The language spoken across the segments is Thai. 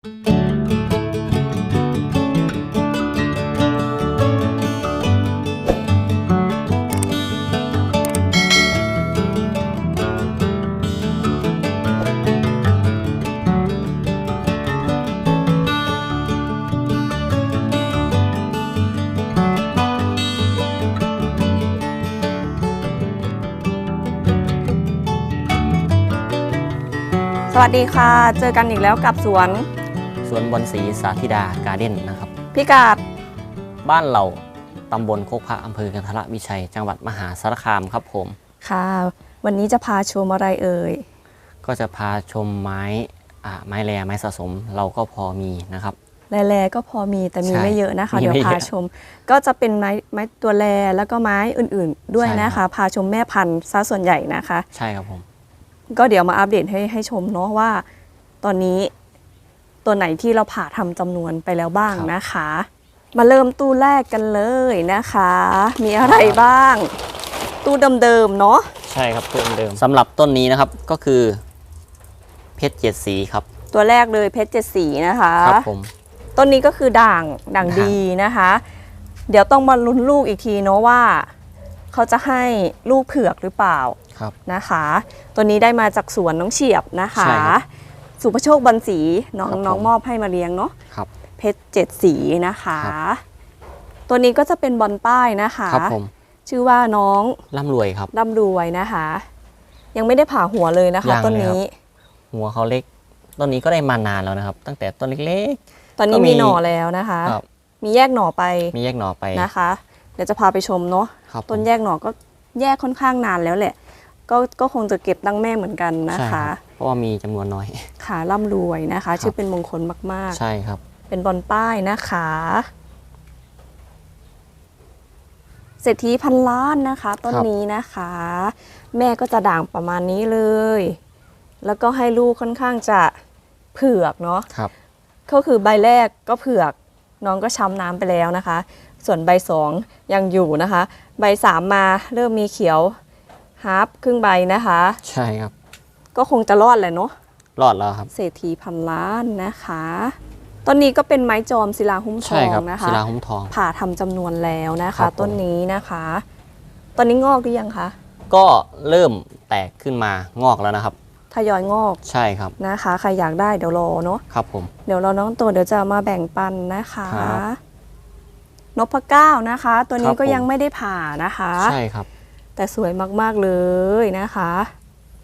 สวัสดีค่ะ เจอกันอีกแล้วกับสวน สวนบอนสีสาธิดาการ์เด้นนะครับพิกาดบ้านเราตำบลโคกพระอำเภอกันทรวิชัย จังหวัดมหาสารคามครับผมค่ะ วันนี้จะพาชมอะไรเอ่ยก็จะพาชมไม้อ่าไม้แรไม้สะสมเราก็พอมีนะครับ แลๆก็พอมีแต่มีใช่ไม่เยอะนะคะ มีเดี๋ยวไม่เยอะพาชม ก็จะเป็นไม้ไม้ตัวแลแล้วก็ไม้อื่นๆ ด้วยใช่นะครัคะ บ พาชมแม่พันธุ์ซะส่วนใหญ่นะคะ ใช่ครับผม ก็เดี๋ยวมาอัปเดตให้ให้ชมเนาะว่า ตอนนี้ ตัวไหนที่เราผ่าทำจำนวนไปแล้วบ้างนะคะ มาเริ่มตู้แรกกันเลยนะคะ มีอะไรบ้าง ตู้เดิมๆเนาะใช่ครับต้นเดิมสำหรับต้นนี้นะครับก็คือเพชรเจ็ดสีครับ ตัวแรกเลยเพชรเจ็ดสีนะคะครับผมต้นนี้ก็คือด่างด่างด่าง ดีนะคะ เดี๋ยวต้องมาลุ้นลูกอีกทีเนาะว่า เขาจะให้ลูกเผือกหรือเปล่าครับ นะคะ ตัวนี้ได้มาจากสวนน้องเฉียบนะคะ ใช่ครับ สุภโชคบันสีน้องครับผมน้องมอบให้มาเลี้ยงเนาะครับ เพชรเจ็ดสีนะคะ ครับ ตัวนี้ก็จะเป็นบอลป้ายนะคะ ครับผมชื่อว่าน้องร่ำรวยครับ ร่ำรวยนะคะ ยังไม่ได้ผ่าหัวเลยนะคะ ยังต้นเลยครับนี้ หัวเขาเล็ก ต้นนี้ก็ได้มานานแล้วนะครับ ตั้งแต่ต้นเล็ก ตอนนี้ก็มีมีหน่อแล้วนะคะๆครับ มีแยกหน่อไปมีแยกหน่อไปนะคะ เดี๋ยวจะพาไปชมเนาะ ครับผม ต้นแยกหน่อก็แยกค่อนข้างนานแล้วแหละ ก็ก็คงจะเก็บตั้งแม่เหมือนกันนะใช่คะรับ เพราะว่ามีจำนวนน้อยขาร่ำรวยนะคะ ชื่อเป็นมงคลมากใช่ครับๆเป็นบอลป้ายนะคะเศรษฐีพันล้านนะคะ ต้นครับนี้นะคะ แม่ก็จะด่างประมาณนี้เลย แล้วก็ให้ลูกค่อนข้างจะเผือกเนาะครับก็คือใบแรกก็เผือกน้องก็ช้ำน้ำไปแล้วนะคะ ส่วนใบสองยังอยู่นะคะ ใบสามมาเริ่มมีเขียวฮาร์ปครึ่งใบนะคะ ใช่ครับ ก็คงจะรอดแหละเนาะรอดแล้วครับ เศรษฐีพันล้านนะคะ ต้นนี้ก็เป็นไม้จอมศิลาหุ้มทใช่องครับนะศิคะลาหุ้มทอง ผ่าทำจำนวนแล้วนะครัคะ บผม ต้นนี้นะคะ ตอนนี้งอกหรือยังคะก็เริ่มแตกขึ้นมางอกแล้วนะครับ ทยอยงอกใช่ครับนะคะ ใครอยากได้เดี๋ยวรอเนาะครับผม เดี๋ยวเราน้องตัวเดี๋ยวจะมาแบ่งปันนะคะครับนพเก้านะคะ ตัวคนี้รับก็ผม ยังไม่ได้ผ่านะคะ ใช่ครับ แต่สวยมากๆเลยนะคะ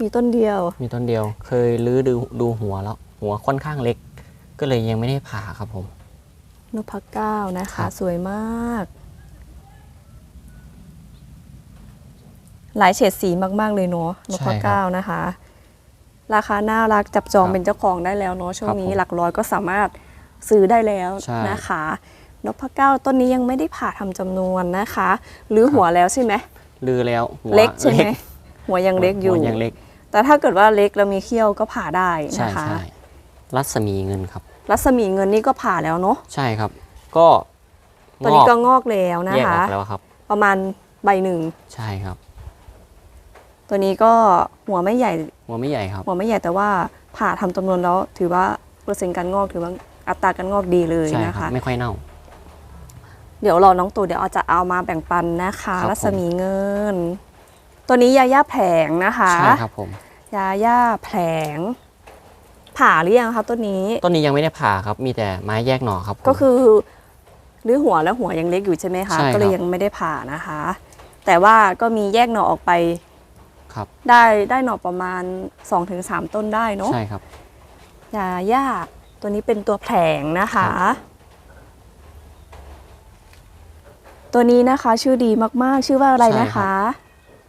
มีต้นเดียว มีต้นเดียว เคยลื้อดูดูหัวแล้ว หัวค่อนข้างเล็ก ก็เลยยังไม่ได้ผ่าครับผม นพเก้านะครัคะบสวยมาก หลายเฉดสีมาก ๆ เลยเนาะนพเก้านะคะ ราคาน่ารักจับจองเป็นเจ้าของได้แล้วเนาะช่วงนี้หลักร้อยก็สามารถซื้อได้แล้วใช่นะคะนพเก้าต้นนี้ยังไม่ได้ผ่าทำจำนวนนะคะ หรือหัวแล้วใช่ไหมลื้อแล้วหัวเล็กใช่ไหม หัวยังเล็กอยู่ หัวยังเล็ก แต่ถ้าเกิดว่าเล็กแล้วมีเขี้ยวก็ผ่าได้ใช่นะคะใช่รัศมีเงินครับ รัศมีเงินนี่ก็ผ่าแล้วเนาะใช่ครับ ก็ตัวนี้ก็งอกแล้วนะแยกอคะอกแล้วครับ ประมาณใบหนึ่งใช่ครับ ตัวนี้ก็หัวไม่ใหญ่ หัวไม่ใหญ่ครับ หัวไม่ใหญ่แต่ว่าผ่าทำจำนวนแล้วถือว่าเปอร์เซ็นต์การงอกถือว่าอัตราการงอกดีเลยใช่นะครัคะบไม่ค่อยเน่า เดี๋ยวรอน้องตัวเดี๋ยวเอาจะเอามาแบ่งปันนะคะครับรัศมีเงิน ตัวนี้ยาย่าแผลงนะคะใช่ครับผมยาย่าแผลง ผ่าหรือยังคะต้นนี้ ต้นนี้ยังไม่ได้ผ่าครับ มีแต่ไม้แยกหน่อครับผมก็คือหรือหัวแล้วหัวยังเล็กอยู่ใช่ไหมคะใช่ครับก็เลยยังไม่ได้ผ่านะคะ แต่ว่าก็มีแยกหน่อออกไปครับ ได้ได้หน่อประมาณ 2-3 ต้นได้เนาะ ใช่ครับ ยาย่าตัวนี้เป็นตัวแผลงนะคะครับตัวนี้นะคะชื่อดีมากๆ ชื่อว่าอะไรนะคะ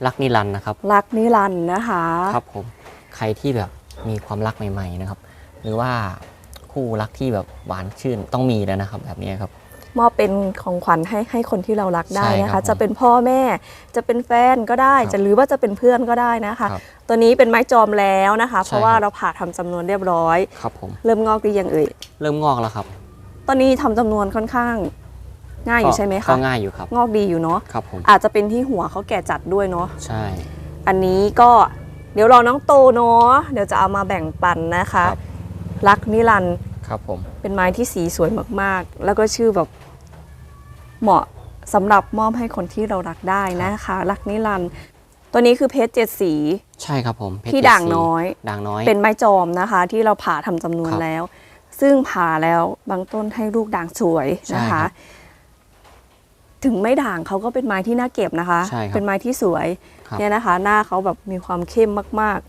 รักนิรันดร์นะครับรักนิรันดร์นะคะ ครับผมใครที่แบบมีความรักใหม่ๆนะครับ หรือว่าคู่รักที่แบบหวานชื่นต้องมีแล้วนะครับ แบบนี้ครับมอบเป็นของขวัญให้ให้คนที่เรารักได้ใช่นะครัคะบผมจะเป็นพ่อแม่จะเป็นแฟนก็ได้ครับจะหรือว่าจะเป็นเพื่อนก็ได้นะคะครับตัวนี้เป็นไม้จอมแล้วนะคะ เพราะว่าครับเราผ่าทำจำนวนเรียบร้อยครับผมเริ่มงอกหรือยังเอ่ยเริ่มงอกแล้วครับ ตอนนี้ทำจำนวนค่อนข้าง ง่ายอยู่ใช่ไหมก็คะง่ายอยู่ครับ งอกดีอยู่เนาะครับผมอาจจะเป็นที่หัวเขาแก่จัดด้วยเนาะใช่ อันนี้ก็เดี๋ยวรอน้องโตเนาะเดี๋ยวจะเอามาแบ่งปันนะคะครับรักนิรันดร์ครับผมเป็นไม้ที่สีสวยมากๆ แล้วก็ชื่อแบบเหมาะสำหรับมอบให้คนที่เรารักได้นะคะ รักนิรันดร์ตัวนี้คือเพชรเจ็ดสี ใช่ครับผมเพชรที่เจ็ด่างสีน้อยด่างน้อย เป็นไม้จอมนะคะ ที่เราผ่าทำจำนวนครับแล้ว ซึ่งผ่าแล้วบางต้นให้ลูกด่างสวยนะใช่ครัคะบ ถึงไม่ด่างเขาก็เป็นไม้ที่น่าเก็บนะคะ ใช่ครับเป็นไม้ที่สวยครับ เนี่ยนะคะ หน้าเขาแบบมีความเข้มมาก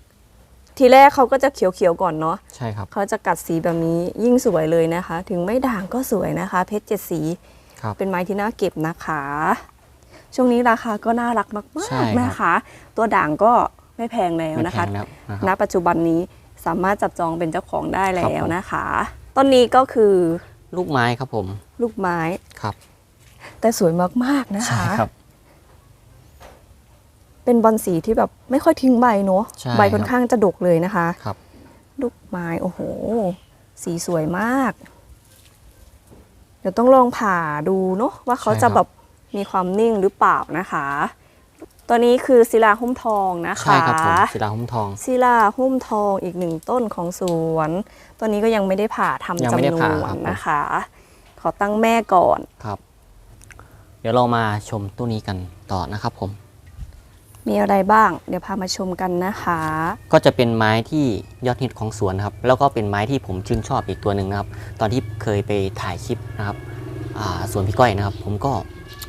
ๆ ทีแรกเขาก็จะเขียวๆก่อนเนาะใช่ครับเขาจะกัดสีแบบนี้ยิ่งสวยเลยนะคะ ถึงไม่ด่างก็สวยนะคะ เพชรเจ็ดสี ครับ เป็นไม้ที่น่าเก็บนะคะ ช่วงนี้ราคาก็น่ารักมาใช่กครับ ๆนะคะ ตัวด่างก็ไม่แพงแล้วไม่นะแพคะ งแล้วนะคณรับ ปัจจุบันนี้สามารถจับจองเป็นเจ้าของได้แล้ครับวผม นะคะ ต้นนี้ก็คือลูกไม้ครับผมลูกไม้ ครับ แต่สวยมากๆนะใช่คะครับ เป็นบอลสีที่แบบไม่ค่อยทิ้งใบเนาะใช่ใบค่อนข้างจะดกเลยนะคะ ครับ ลูกไม้โอ้โห สีสวยมาก เดี๋ยวต้องลองผ่าดูเนาะว่าเขาใช่ครัจะบ แบบมีความนิ่งหรือเปล่านะคะ ตัวนี้คือศิลาหุ้มทองนะคะ ใช่ครับผมศิลาหุ้มทอง ศิลาหุ้มทองอีกหนึ่งต้นของสวน ตัวนี้ก็ยังไม่ได้ผ่าทำยังไม่จำได้นผ่าวนครับผมนะคะ ขอตั้งแม่ก่อน ครับ เดี๋ยวเรามาชมตู้นี้กันต่อนะครับผม มีอะไรบ้าง เดี๋ยวพามาชมกันนะคะ ก็จะเป็นไม้ที่ยอดฮิตของสวนนะครับ แล้วก็เป็นไม้ที่ผมชื่นชอบอีกตัวหนึ่งนะครับ ตอนที่เคยไปถ่ายคลิปนะครับอ่าสวนพี่ก้อยนะครับ ผมก็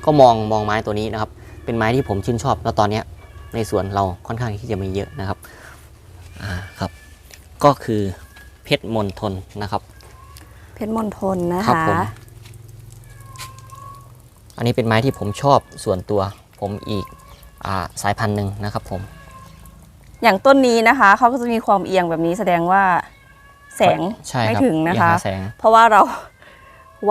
ก็มองมองไม้ตัวนี้นะครับ เป็นไม้ที่ผมชื่นชอบ แล้วตอนเนี้ยในสวนเราค่อนข้างที่จะมีเยอะนะครับอ่าครับ ก็คือเพชรมนทนนะครับ เพชรมณฑลนะครัคะผม อันนี้เป็นไม้ที่ผมชอบส่วนตัวผมอีกอาสายพันธุ์หนึ่งนะครับผม อย่างต้นนี้นะคะเขาก็จะมีความเอียงแบบนี้แสดงว่าแสงใช่ไม่ครับถึงนะคะเอียหาแสงเพราะว่าเรา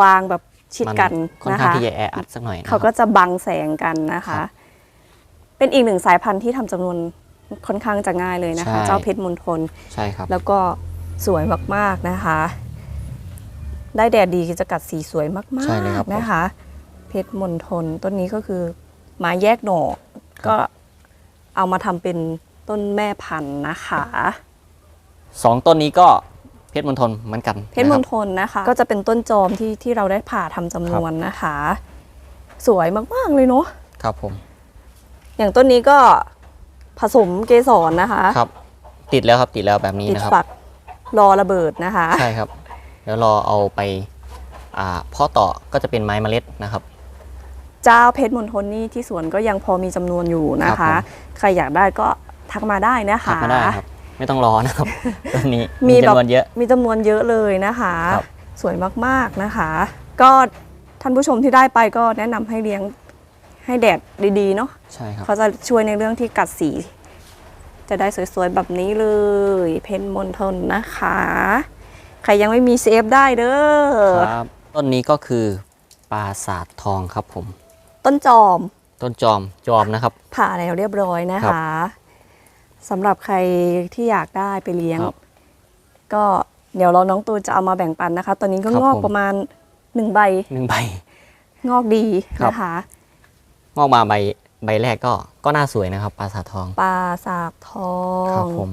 วางแบบชิดมันกันค่อนนะข้างคะที่จะแออัดสักหน่อยนะคเขารับก็จะบังแสงกันนะครัคะบเป็นอีกหนึ่งสายพันธุ์ที่ทำจำนวนค่อนข้างจะง่ายเลยนะคะใช่เจ้าเพชรมณฑลใช่ครับ แล้วก็สวยมากๆนะคะ ได้แดดดีจะกัดสีสวยมากใช่เลยครับๆนะคะ เพชรมณฑลต้นนี้ก็คือไม้แยกหน่อก็เอามาทำเป็นต้นแม่พันธุ์นะคะสองต้นนี้ก็เพชรมณฑลเหมือนกันเพชรมนะณคบฑลนะคะ ก็จะเป็นต้นจอมที่ที่เราได้ผ่าทำจำนวนนะคะ สวยมากๆเลยเนาะครับผม อย่างต้นนี้ก็ผสมเกสรนะคะครับ ติดแล้วครับติดแล้วแบบนี้ติดนะครับ ฝักรอระเบิดนะคะ ใช่ครับ เดี๋ยวรอเอาไปอ่าเพ่อต่อก็จะเป็นไม้เมล็ดนะครับ เจ้าเพชรมณฑลนี่ที่สวนก็ยังพอมีจำนวนอยู่นะครัคะบผมใครอยากได้ก็ทักมาได้นะคะทักมาได้ครับไม่ต้องรอนะครับต้นนี้มีมีแบบจำนวนเยอะมีจำนวนเยอะเลยนะคะครับสวยมากๆนะคะ ก็ท่านผู้ชมที่ได้ไปก็แนะนำให้เลี้ยงให้แดดดีๆเนาะใช่ครับเขาจะช่วยในเรื่องที่กัดสี จะได้สวยๆแบบนี้เลย เพนมณฑลนะคะ ใครยังไม่มีเซฟได้เด้อครับต้นนี้ก็คือปราสาททองครับผม ต้นจอม ต้นจอมจอมนะครับ ผ่าแล้วเรียบร้อยนะคะสำหรับใครที่อยากได้ไปเลี้ยง ครับก็เดี๋ยวเราน้องตูนจะเอามาแบ่งปันนะคะ ตอนนี้ก็ครับงอกผม ประมาณหนึ่งใบหนึ่งใบ งอกดีครับ นะคะ งอกมาใบใบแรกก็ก็น่าสวยนะครับปราสาททองปลาสากทอครับงผม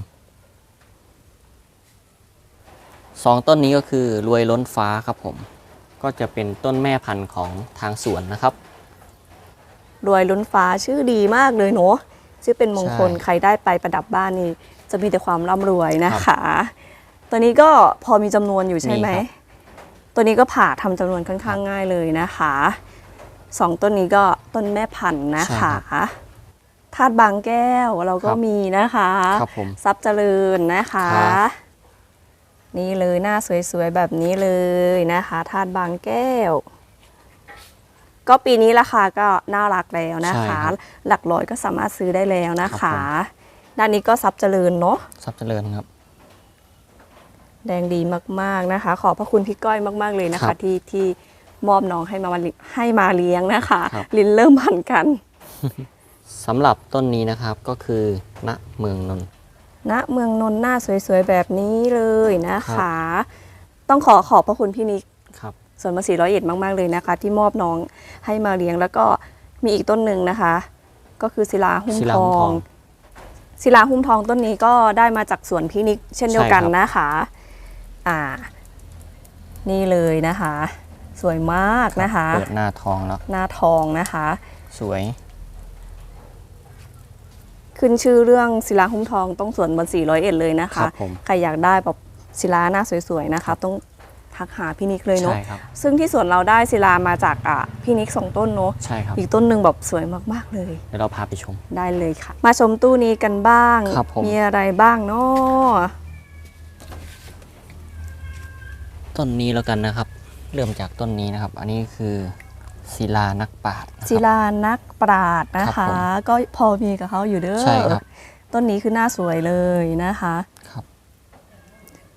สองต้นนี้ก็คือรวยล้นฟ้าครับผม ก็จะเป็นต้นแม่พันธุ์ของทางสวนนะครับ รวยล้นฟ้าชื่อดีมากเลยเนาะชื่อเป็นมงคลใช่ใครได้ไปประดับบ้านนี่จะมีแต่ความร่ำรวยนะคะ ตัวนี้ก็พอมีจำนวนอยู่ใช่ไหมมีครับตัวนี้ก็ผ่าทำจำนวนค่อนข้างง่ายเลยนะคะสองต้นนี้ก็ต้นแม่พันธุ์นะคะธาตุบางแก้วเราก็มีนะคะครับผมทรัพย์เจริญนะคะครับนี่เลยหน้าสวยๆแบบนี้เลยนะคะธาตุบางแก้ว ก็ปีนี้ราคาก็น่ารักแล้วนะใช่คะครับหลักร้อยก็สามารถซื้อได้แล้วนะครัคะบผด้านนี้ก็ทรัพย์เจริญเนาะทรัพย์เจริญครับ แดงดีมากๆนะคะ ขอบพระคุณพี่ก้อยมาก ๆเลยนะครัคะบที่ที่มอบน้องให้มาให้มาเลี้ยงนะคะครับลิ้นเริ่มพันกันสำหรับต้นนี้นะครับก็คือณเมืองนนท์ณเมืองนนท์หน้าสวยๆแบบนี้เลยนะคะ ต้องขอขอบพระคุณพี่นิกครับ ส่วนมาสีร้อยเอ็ดมาก ๆ เลยนะคะ ที่มอบน้องให้มาเลี้ยง แล้วก็มีอีกต้นหนึ่งนะคะ ก็คือศิลาหุ้มศิลาทหุ้มอทอง ง ศิลาหุ้มทองต้นนี้ก็ได้มาจากสวนพี่นิกเช่นเดียวกันใช่ครับ นะคะ อ่า นี่เลยนะคะ สวยมากนะคะ เปิดหน้าทองแล้วหน้าทองนะคะ สวย ขึ้นชื่อเรื่องศิลาหุ้มทองต้องสวนบน400เอ็ดเลยนะครัคะ บผม ใครอยากได้แบบศิลาหน้าสวยๆนะคะ ต้อง ทักหาพี่นิกเลยเนาะใช่ครับซึ่งที่สวนเราได้ศิลามาจากอะพี่นิกสองต้นเนาะใช่ครับอีกต้นหนึ่งแบบสวยมากๆเลย เดี๋ยวเราพาไปชม ได้เลยค่ะ มาชมตู้นี้กันบ้าง ครับผม มีอะไรบ้างเนาะต้นนี้แล้วกันนะครับ เริ่มจากต้นนี้นะครับ อันนี้คือศิลานักปราชญ์นะครับ ศิลานักปราดนะครัคะ บผมก็พอมีกับเขาอยู่เด้อใช่ครับ ต้นนี้คือหน้าสวยเลยนะคะ ครับ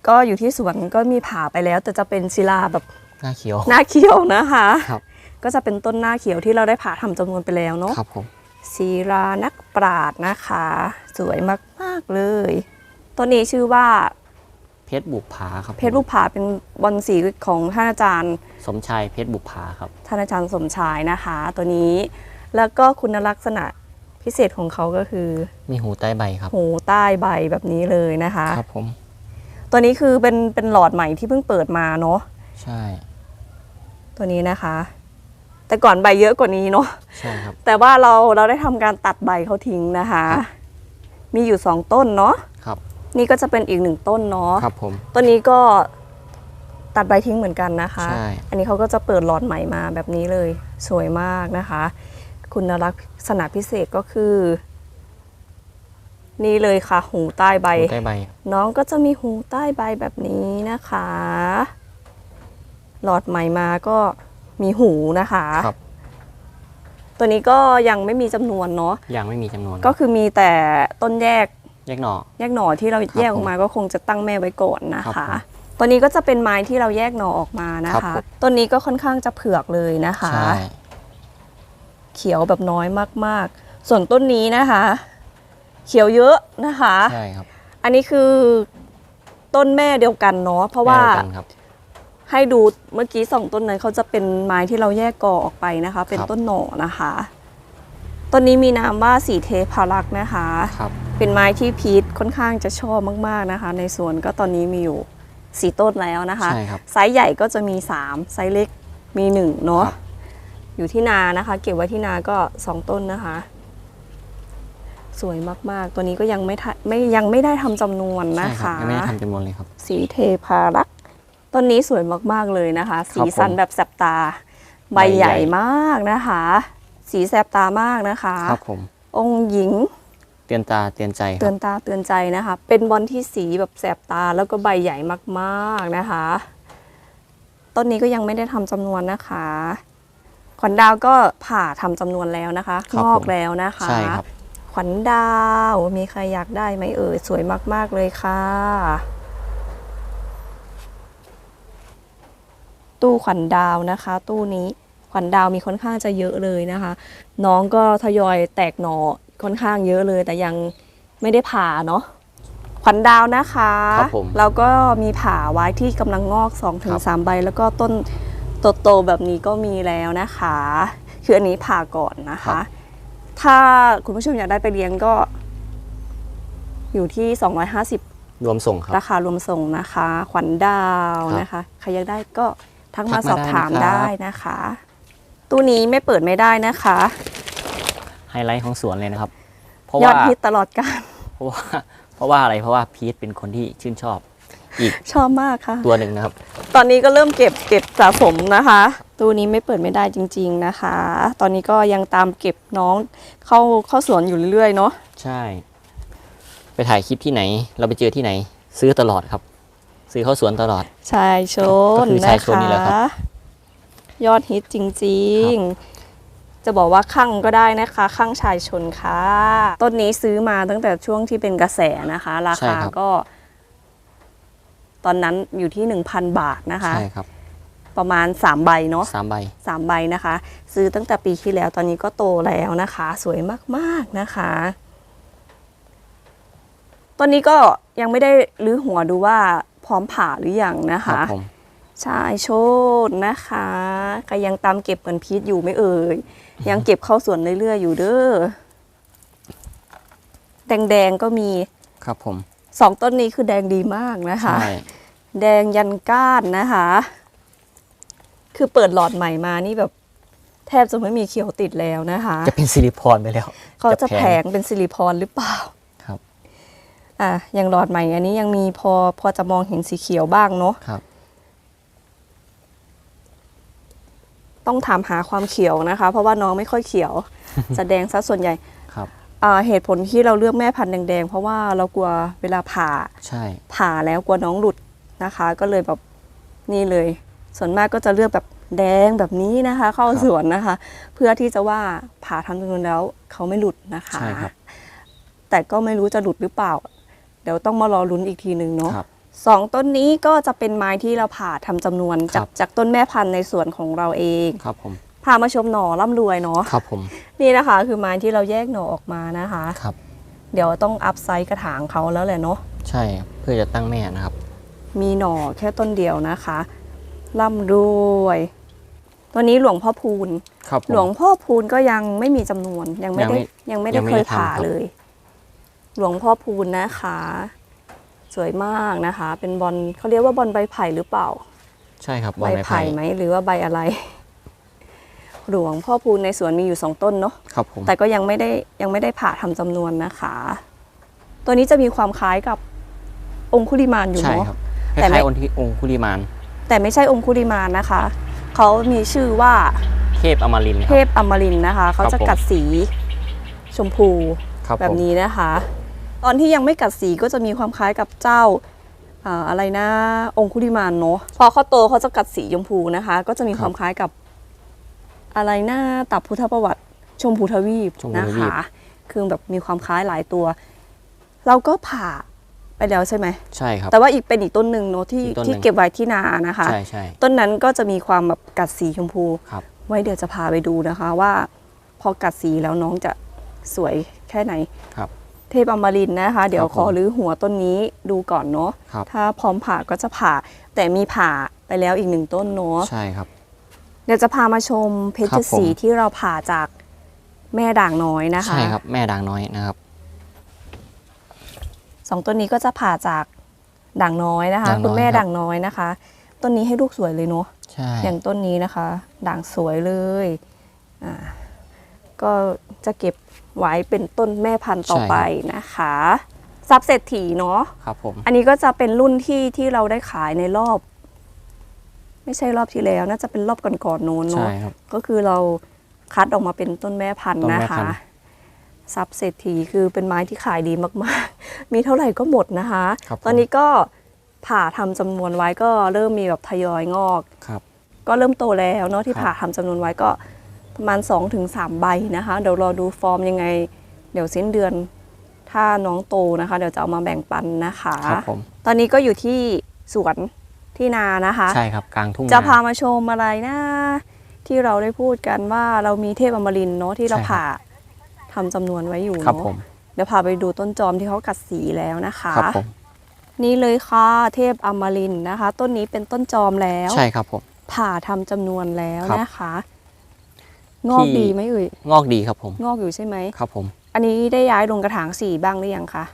ก็อยู่ที่สวนก็มีผ่าไปแล้ว แต่จะเป็นศิลาแบบหน้าเขียว หน้าเขียวนะคะครับก็จะเป็นต้นหน้าเขียวที่เราได้ผ่าทำจำนวนไปแล้วเนาะครับผมศิลานักปราดนะคะ สวยมากๆเลยต้นนี้ชื่อว่าเพชรบุกผาครับเพชรบุกผาเป็นบอลสีของท่านอาจารย์ สมชายเพชรบุกผาครับท่านอาจารย์สมชายนะคะ ตัวนี้แล้วก็คุณลักษณะพิเศษของเขาก็คือ มีหูใต้ใบครับ หูใต้ใบแบบนี้เลยนะคะ ครับผม ตัวนี้คือเป็นเป็นหลอดใหม่ที่เพิ่งเปิดมาเนาะใช่ ตัวนี้นะคะ แต่ก่อนใบเยอะกว่านี้เนาะใช่ครับ แต่ว่าเราเราได้ทำการตัดใบเขาทิ้งนะคะ มีอยู่สองต้นเนาะครับ นี่ก็จะเป็นอีกหนึ่งต้นเนาะครับผมต้นนี้ก็ตัดใบทิ้งเหมือนกันนะคะ ใช่ อันนี้เขาก็จะเปิดหลอดใหม่มาแบบนี้เลย สวยมากนะคะ คุณลักษณะพิเศษก็คือ นี่เลยค่ะ หูใต้ใบ หูใต้ใบ น้องก็จะมีหูใต้ใบแบบนี้นะคะ หลอดใหม่มาก็มีหูนะคะครับตัวนี้ก็ยังไม่มีจำนวนเนาะยังไม่มีจำนวน ก็คือมีแต่ต้นแยกแยกหน่อแยกหน่อที่เราครับแยกออกมาก็คงจะตั้งแม่ไว้ก่อนนะครัคะบผมตัวนี้ก็จะเป็นไม้ที่เราแยกหน่อออกมานะครัคะบผมต้นนี้ก็ค่อนข้างจะเผือกเลยนะคะใช่เขียวแบบน้อยมากๆ ส่วนต้นนี้นะคะ เขียวเยอะนะคะ ใช่ครับอันนี้คือต้นแม่เดียวกันเนาะเพราะว่าแยกกันครับ ให้ดูเมื่อกี้สองต้นนั้นเขาจะเป็นไม้ที่เราแยกกอออกไปนะคะ เป็นครับ ต้นหน่อนะคะต้นนี้มีนามว่าสีเทพารักษ์นะคะ ครับเป็นไม้ที่พีทค่อนข้างจะชอบมากๆนะคะ ในสวนก็ตอนนี้มีอยู่สี่ต้นแล้วนะคะ ใช่ครับ ไซส์ใหญ่ก็จะมี 3 ไซส์เล็กมี 1 เนาะครับ อยู่ที่นานะคะ เก็บไว้ที่นาก็ 2 ต้นนะคะ สวยมากๆ ตัวนี้ก็ยังไม่ทะไม่ยังไม่ได้ทำจำนวนใช่นะครัคะยังไม่ได้ทำจำนวนเลยครับ สีเทพารักษ์ต้นนี้สวยมากๆเลยนะคะ สีสันผมแบบแสบตา ใบใบใหใหญ่ ญ่มากนะคะ สีแสบตามากนะคะ ครับผม องค์หญิงเตือนตาเตือนใจคเตืรัอบนตาเตือนใจนะคะ เป็นบอลที่สีแบบแสบตาแล้วก็ใบใหญ่มากๆนะคะ ต้นนี้ก็ยังไม่ได้ทำจำนวนนะคะขวัญดาวก็ผ่าทำจำนวนแล้วนะคะ ครับงอกผมแล้วนะคะ ใช่ครับ ขวัญดาว มีใครอยากได้ไหมเอ่ย สวยมาก ๆ เลยค่ะ ตู้ขวัญดาวนะคะ ตู้นี้ขวัญดาวมีค่อนข้างจะเยอะเลยนะคะ น้องก็ทยอยแตกหน่อค่อนข้างเยอะเลย แต่ยังไม่ได้ผ่าเนาะขวัญดาวนะคะครับผมเราก็มีผ่าไว้ที่กำลังงอก2-3ใบ แล้วก็ต้นโตๆแบบนี้ก็มีแล้วนะคะ คืออันนี้ผ่าก่อนนะครัคะ บ ถ้าคุณผู้ชมอยากได้ไปเลี้ยงก็ อยู่ที่ 250 รวมส่งครับ ราคารวมส่งนะคะ ขวัญดาวครับนะคะ ใครอยากได้ก็ทักทัมากมาสอบถามได้นะครับได้นะคะ ตู้นี้ไม่เปิดไม่ได้นะคะ ไฮไลท์ของสวนเลยนะครับ เพราะยอว่าดฮิตตลอดการ เพราะว่า เพราะว่าอะไรเพราะว่าพีทเป็นคนที่ชื่นชอบ อีกชอบมากค่ะ ตัวหนึ่งนะครับ ตอนนี้ก็เริ่มเก็บเก็บสะสมนะคะ ตู้นี้ไม่เปิดไม่ได้จริง ๆนะคะ ตอนนี้ก็ยังตามเก็บน้องเข้าเข้าสวนอยู่เรื่อยๆเนาะใช่ ไปถ่ายคลิปที่ไหน เราไปเจอที่ไหน ซื้อตลอดครับ ซื้อเข้าสวนตลอดชายชนก็คือชายชนนี่แหละครับ ยอดฮิตจริง ๆ จะบอกว่าข้างก็ได้นะคะข้างชายชนค่ะ ต้นนี้ซื้อมาตั้งแต่ช่วงที่เป็นกระแสนะคะ ราใช่คาครับ ก็ ตอนนั้นอยู่ที่ 1,000 บาทนะคะ ใช่ครับ ประมาณ 3 ใบเนาะสามใบสามใบนะคะ ซื้อตั้งแต่ปีที่แล้วตอนนี้ก็โตแล้วนะคะ สวยมากๆนะคะตอนนี้ก็ยังไม่ได้รื้อหัวดูว่าพร้อมผ่าหรือยังนะครัคะผมชายโชดนะคะก็ยังตามเก็บเหมือนพีทอยู่ไหม่เอ่ย ยังเก็บเข้าสวนเรื่อยๆอยู่เด้อแดงๆก็มีครับผม สองต้นนี้คือแดงดีมากนะคะ ใช่ แดงยันก้านนะคะ คือเปิดหลอดใหม่มานี่แบบแทบจะไม่มีเขียวติดแล้วนะคะ จะเป็นซิลิพอนไปแล้วเขาจะจะแผแผงงเป็นซิลิพอนหรือเปล่าครับอะอย่างหลอดใหม่อันนี้ยังมีพอพอจะมองเห็นสีเขียวบ้างเนาะครับ ต้องถามหาความเขียวนะคะ เพราะว่าน้องไม่ค่อยเขียวจะแดงซะส่วนใหญ่ครับอ่าเหตุผลที่เราเลือกแม่พันธุ์แดงๆ เพราะว่าเรากลัวเวลาผ่าใช่ผ่าแล้วกลัวน้องหลุดนะคะ ก็เลยแบบนี่เลย ส่วนมากก็จะเลือกแบบแดงแบบนี้นะคะ เข้าสวนนะคะ เพื่อที่จะว่าผ่าทำจำนวนแล้วเขาไม่หลุดนะคะ ใช่ครับ แต่ก็ไม่รู้จะหลุดหรือเปล่า เดี๋ยวต้องมารอลุ้นอีกทีหนึ่งเนาะ ครับ สองต้นนี้ก็จะเป็นไม้ที่เราผ่าทำจำนวนจากครับจากต้นแม่พันธุ์ในสวนของเราเอง ครับผม พามาชมหน่อร่ำรวยเนาะ ครับผม นี่นะคะ คือไม้ที่เราแยกหน่อออกมานะคะ ครับ เดี๋ยวต้องอัพไซส์กระถางเขาแล้วแหละเนาะ ใช่ครับเพื่อจะตั้งแม่นะครับ มีหน่อแค่ต้นเดียวนะคะ ร่ำรวย ตัวนี้หลวงพ่อพูน ครับผม หลวงพ่อพูนก็ยังไม่มีจำนวนยังไม่ได้ยัยังงไม่ไม่ได้ยังไม่เคยได้ทำผ่าครับ เลย หลวงพ่อพูนนะคะ สวยมากนะคะ เป็นบอลเขาเรียกว่าบอลใบไผ่หรือเปล่า ใช่ครับใบอลไม้ไผ่ไหมหรือว่าใบอะไร หลวงพ่อพูนในสวนมีอยู่สองต้นเนาะ ครับผม แต่ก็ยังไม่ได้ยังไม่ได้ผ่าทำจำนวนนะคะ ตัวนี้จะมีความคล้ายกับองคุลิมานอยู่ใช่เนาะ ครับคแต่ไม่ล้ายๆองค์ที่องค์คุลิมาน แต่ไม่ใช่องคุลิมานนะคะ เขามีชื่อว่าเทพอมรินทร์คเทรับ พอมรินทร์นะคะ เขาจะผมกัดสีชมพูครับแบบผม นี้นะคะ ตอนที่ยังไม่กัดสีก็จะมีความคล้ายกับเจ้าอ่าอะไรนะ องคุลิมานเนาะพอเขาโตเขาจะกัดสีชมพูนะคะ ก็จะมีความคล้ายกับอะไรนะตับพุทธประวัติชมพูทวีปชมพูนะทวีป คะ คือแบบมีความคล้ายหลายตัว เราก็ผ่า ไปแล้วใช่ไหมใช่ครับ แต่ว่าอีกเป็นอีกต้นหนึ่งเนาะที่อีกต้นหนึ่ง ที่เก็บไว้ที่นานะคะ ใช่ใช่ต้นนั้นก็จะมีความแบบกัดสีชมพู ครับ ไว้เดี๋ยวจะพาไปดูนะคะว่า พอกัดสีแล้วน้องจะสวยแค่ไหน ครับ เทพอมรินทร์นะคะ เดี๋ยวครับขอรื้อหัวต้นนี้ดูก่อนเนาะครับ ถ้าพร้อมผ่าก็จะผ่า แต่มีผ่าไปแล้วอีกหนึ่งต้นเนาะใช่ครับ เดี๋ยวจะพามาชมเพชครัรบผม สีที่เราผ่าจากแม่ด่างน้อยนะคะ ใช่ครับ แม่ด่างน้อยนะครับ สองต้นนี้ก็จะผ่าจากด่างน้อยนะคะ ด่างน้อยคุณแม่ครับ ด่างน้อยนะคะ ต้นนี้ให้ลูกสวยเลยเนาะ ใช่อย่างต้นนี้นะคะ ด่างสวยเลยอ่าก็จะเก็บไว้เป็นต้นแม่พันธุ์ต่อไปนะคะซับเศรษฐีเนาะครับผม อันนี้ก็จะเป็นรุ่นที่ที่เราได้ขายในรอบ ไม่ใช่รอบที่แล้ว น่าจะเป็นรอบก่อนๆโน้นใช่เนาะครับ ก็คือเราคัดออกมาเป็นต้นแม่พันธุ์ต้นนะแม่พัคะ นธุ์ ซับเศรษฐีคือเป็นไม้ที่ขายดีมากๆ มีเท่าไหร่ก็หมดนะคะ ครับผม ตอนนี้ก็ผ่าทำจำนวนไว้ก็เริ่มมีแบบทยอยงอก ครับ ก็เริ่มโตแล้วเนาะที่ครับ ผ่าทำจำนวนไว้ก็ประมาณ 2-3ใบนะคะ เดี๋ยวรอดูฟอร์มยังไง เดี๋ยวสิ้นเดือนถ้าน้องโตนะคะ เดี๋ยวจะเอามาแบ่งปันนะคะ ครับผมตอนนี้ก็อยู่ที่สวนที่นานะคะ ใช่ครับกลางทุ่งจะนาพามาชมอะไรนะ ที่เราได้พูดกันว่าเรามีเทพอมรินทร์เนาะที่เราใช่ครับ ผ่า ทำจำนวนไว้อยู่ครับเนาะผมเดี๋ยวพาไปดูต้นจอมที่เขากัดสีแล้วนะคะครับผมนี่เลยค่ะเทพอมรินทร์นะคะ ต้นนี้เป็นต้นจอมแล้วใช่ครับผมผ่าทำจำนวนแล้วครับนะคะ งอกที่ดีไหมเอ่ยงอกดีครับผม งอกอยู่ใช่ไหมครับผม อันนี้ได้ย้ายลงกระถางสีบ้างหรือยังคะ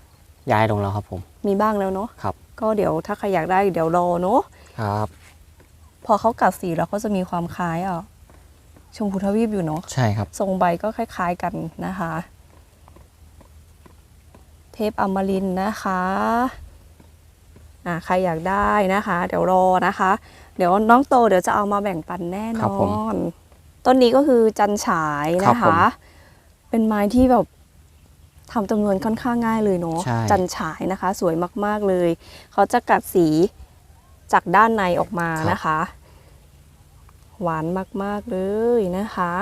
ย้ายลงแล้วครับผม มีบ้างแล้วเนาะครับ ก็เดี๋ยวถ้าใครอยากได้เดี๋ยวรอเนาะครับ พอเขากัดสีแล้วเขาจะมีความคล้ายอะ ชมพูทวีปอยู่เนาะใช่ครับทรงใบก็คล้าย ๆกันนะคะ เทพอมรินทร์นะคะอ่าใครอยากได้นะคะ เดี๋ยวรอนะคะ เดี๋ยวน้องโตเดี๋ยวจะเอามาแบ่งปันแน่นครับอผมน ต้นนี้ก็คือจันฉายครับนะผมคะเป็นไม้ที่แบบทำจำนวนค่อนข้างง่ายเลยเนาะใช่ จันฉายนะคะ สวยมากๆเลย เขาจะกัดสีจากด้านในออกมานะคะ หวานมากๆเลยนะคะ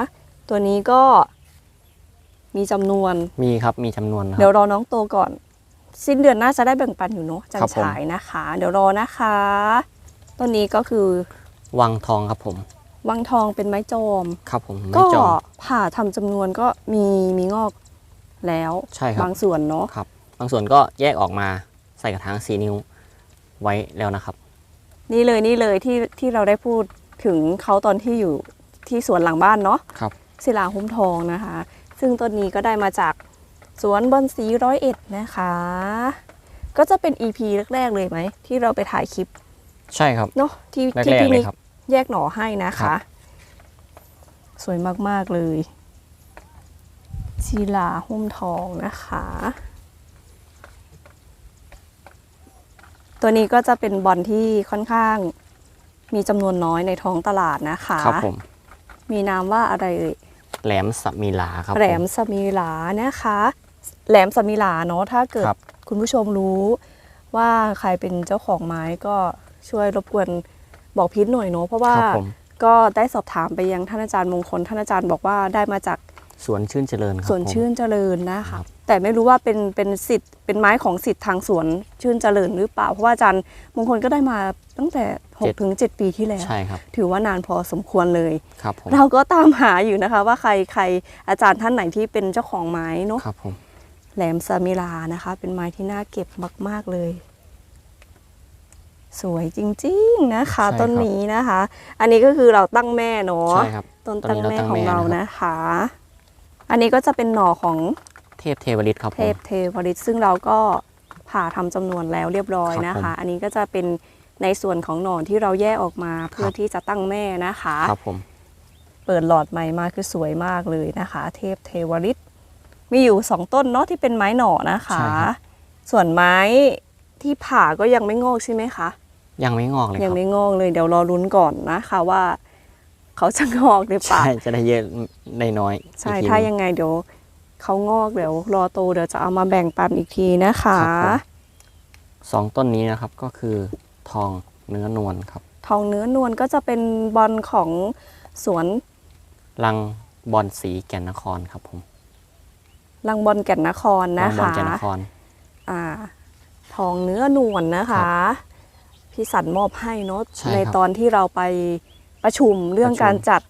ตัวนี้ก็มีจำนวน มีครับมีจำนวนนะคเดี๋ยรัวบ รอน้องโตก่อน สิ้นเดือนน่าจะได้แบ่งปันอยู่เนาะจันครับผม ฉายนะคะ เดี๋ยวรอนะคะต้นนี้ก็คือวังทองครับผมวังทองเป็นไม้จอม ครับผมไม่ก็จอมผ่าทำจำนวนก็มีมีงอกแล้วใช่ครับบางส่วนเนาะครับบางส่วนก็แยกออกมาใส่กระถางสีนิ้วไว้แล้วนะครับ นี่เลยนี่เลยที่ที่เราได้พูด ถึงเขาตอนที่อยู่ที่สวนหลังบ้านเนาะครับศิลาหุ้มทองนะคะ ซึ่งต้นนี้ก็ได้มาจากสวนบอนสีร้อยเอ็ดนะคะ ก็จะเป็น EP แรกๆเลยไหม ที่เราไปถ่ายคลิปใช่ครับ เนาะที่แรกที่ๆพี่เลนิยกครับ แยกหน่อให้นะคะสวยมากๆเลยชีลาหุ้มทองนะคะ ตัวนี้ก็จะเป็นบอลที่ค่อนข้าง มีจำนวนน้อยในท้องตลาดนะคะครับผมมีนามว่าอะไรเอ่ยแหลมสับมีหลาครับแหลมผสมีหลานะคะ แหลมสมีหลาเนาะถ้าเกิดครับ คุณผู้ชมรู้ว่าใครเป็นเจ้าของไม้ก็ช่วยรบกวนบอกพิษหน่อยเนาะเพราะว่าครับผมก็ได้สอบถามไปยังท่านอาจารย์มงคลท่านอาจารย์บอกว่าได้มาจากสวนชื่นเจริญครับสวนผม ชื่นเจริญนะครัคะ บ แต่ไม่รู้ว่าเป็นเป็นสิทธิ์เป็นไม้ของสิทธิ์ทางสวนชื่นเจริญหรือเปล่า เพราะว่าอาจารย์มงคลก็ได้มาตั้งแต่6ถึง7ปีที่แล้ว ใช่ครับ ถือว่านานพอสมควรเลยครับผมเราก็ตามหาอยู่นะคะ ว่าใครใครอาจารย์ท่านไหนที่เป็นเจ้าของไม้เนาะครับผมแหลมซามิลานะคะ เป็นไม้ที่น่าเก็บมาก ๆเลย สวยจริงๆนะคะต้นนี้นะคะ อันนี้ก็คือเราตั้งแม่เนาะใช่ครับต้นต้นตั้งนี้เราแม่ตั้งของแม่เรานะครับนะคะ อันนี้ก็จะเป็นหน่อของ เทพเทวฤทธิ์ครับผเทม พเทวริตซึ่งเราก็ผ่าทำจำนวนแล้วเรียบร้อยครับนะคะผมอันนี้ก็จะเป็นในส่วนของหน่อที่เราแยกออกมาเพื่อครับ ที่จะตั้งแม่นะคะ ครับผม เปิดหลอดใหม่มาคือสวยมากเลยนะคะ เทพเทวริตมีอยู่สองต้นเนาะที่เป็นไม้หน่อนะคะ ใช่ครับ ส่วนไม้ที่ผ่าก็ยังไม่งอกใช่ไหมคะ ยังไม่งอกเลยคยังรับไม่งอกเลยเดี๋ยวรอรุ้นก่อนนะคะว่า เขาจะงอกหรือเปล่าใช่จะได้เยอะได้น้อยใช่อีกทีถ้าหนึ่ยังไงเดี๋ยว เขางอกเดี๋ยวรอโตเดี๋ยวจะเอามาแบ่งปันอีกทีนะคะครับผมสองต้นนี้นะครับก็คือทองเนื้อนวลครับ ทองเนื้อนวลก็จะเป็นบอลของสวนลังบอลสีแก่นนครครับผมลังบอลแก่นนครลันะงบอลคะ แก่นนคร อ่าทองเนื้อนวลนะคะ พี่สันมอบให้เนาะใช่ครับในตอนที่เราไปประชุมเรื่องประชุม การจัด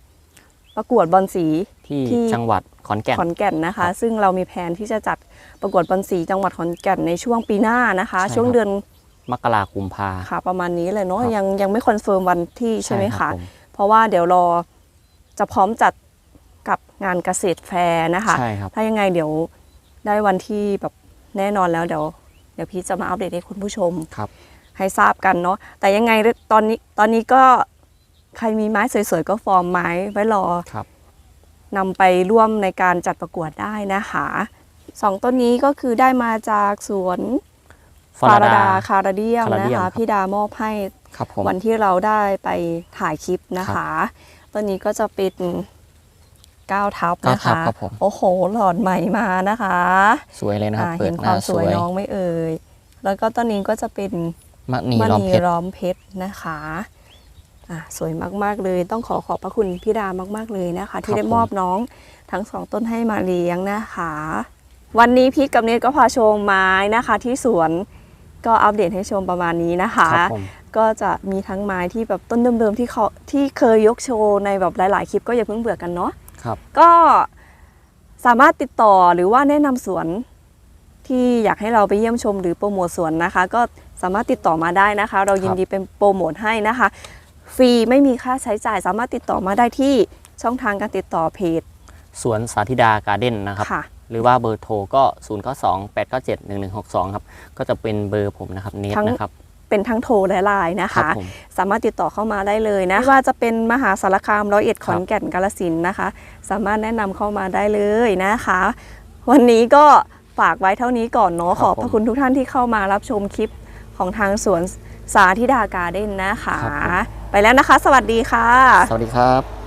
ประกวดบอลสี ที่ที่ จังหวัดขอนแก่น ขอนแก่นนะคะครับซึ่งเรามีแผนที่จะจัดประกวดบอลสีจังหวัดขอนแก่นในช่วงปีหน้านะคะ ใช่ครับช่วงเดือนมกราคุมภาค่ะประมาณนี้เลยเนาะครับ ยังยังไม่คอนเฟิร์มวันที่ใช่ไหมรัคะบผมเพราะว่าเดี๋ยวรอจะพร้อมจัดกับงานเกษตรแฟร์นะคะ ใช่ครับ ถ้ายังไงเดี๋ยวได้วันที่แบบแน่นอนแล้วเดี๋ยวเดี๋ยวพี่จะมาอัปเดตให้คุณผู้ชมครับ ให้ทราบกันเนาะแต่ยังไงตอนนี้ตอนนี้ก็ใครมีไม้สวยๆก็ฟอร์มไม้ไว้รอครับ นำไปร่วมในการจัดประกวดได้นะคะสองต้นนี้ก็คือได้มาจากสวนฟอราดาคาราเดียมคารานะเดียมคะครับพี่ดามอบให้ครับผมวันที่เราได้ไปถ่ายคลิปนะคะต้นนี้ก็จะเป็นก้าวทับก้าวนะทับคะครับผมโอ้โห หลอดใหม่มานะคะ สวยเลยนะครับอ่าเปิเห็ดนหควาน้ามสสววยยน้องไม่เอ่ย แล้วก็ต้นนี้ก็จะเป็นมะนีมล้อมณีเพชรล้อมเพชรนะคะอะ สวยมากๆเลย ต้องขอขอบพระคุณพี่ดามาก ๆเลยนะคะ ที่ได้มอบน้องทั้งสองต้นให้มาเลี้ยงนะคะ วันนี้พีทกับเนทก็พาชมไม้นะคะ ที่สวนก็อัปเดตให้ชมประมาณนี้นะคะครับผมก็จะมีทั้งไม้ที่แบบต้นเดิมๆที่เขาที่เคยยกโชว์ในแบบหลายๆคลิปก็อย่าเพิ่งเบื่อกันเนาะครับก็สามารถติดต่อหรือว่าแนะนำสวนที่อยากให้เราไปเยี่ยมชมหรือโปรโมทสวนนะคะ ก็สามารถติดต่อมาได้นะคะ เรายินดีเป็นโปรโมทให้นะคะ ฟรีไม่มีค่าใช้จ่ายสามารถติดต่อมาได้ที่ช่องทางการติดต่อเพจสวนสาธิดาการ์เด้นนะครับ ค่ะ หรือว่าเบอร์โทรก็ 0 9 2 8 9 7 1 1 6 2 ครับ ก็จะเป็นเบอร์ผมนะครับ เนททั้ง นะครับ เป็นทั้งโทรและไลน์นะครัคะ ผม สามารถติดต่อเข้ามาได้เลยนะไม่ว่าจะเป็นมหาสารคามร้อยเอ็ดขอนแก่นกาลสินธุ์นะคะ สามารถแนะนำเข้ามาได้เลยนะคะ วันนี้ก็ฝากไว้เท่านี้ก่อนเนาะคขรับอบพระคุณทุกท่านที่เข้ามารับชมคลิปของทางสวนสาธิดาการ์เด้นนะคะ ครับผม ไปแล้วนะคะ สวัสดีค่ะ สวัสดีครับ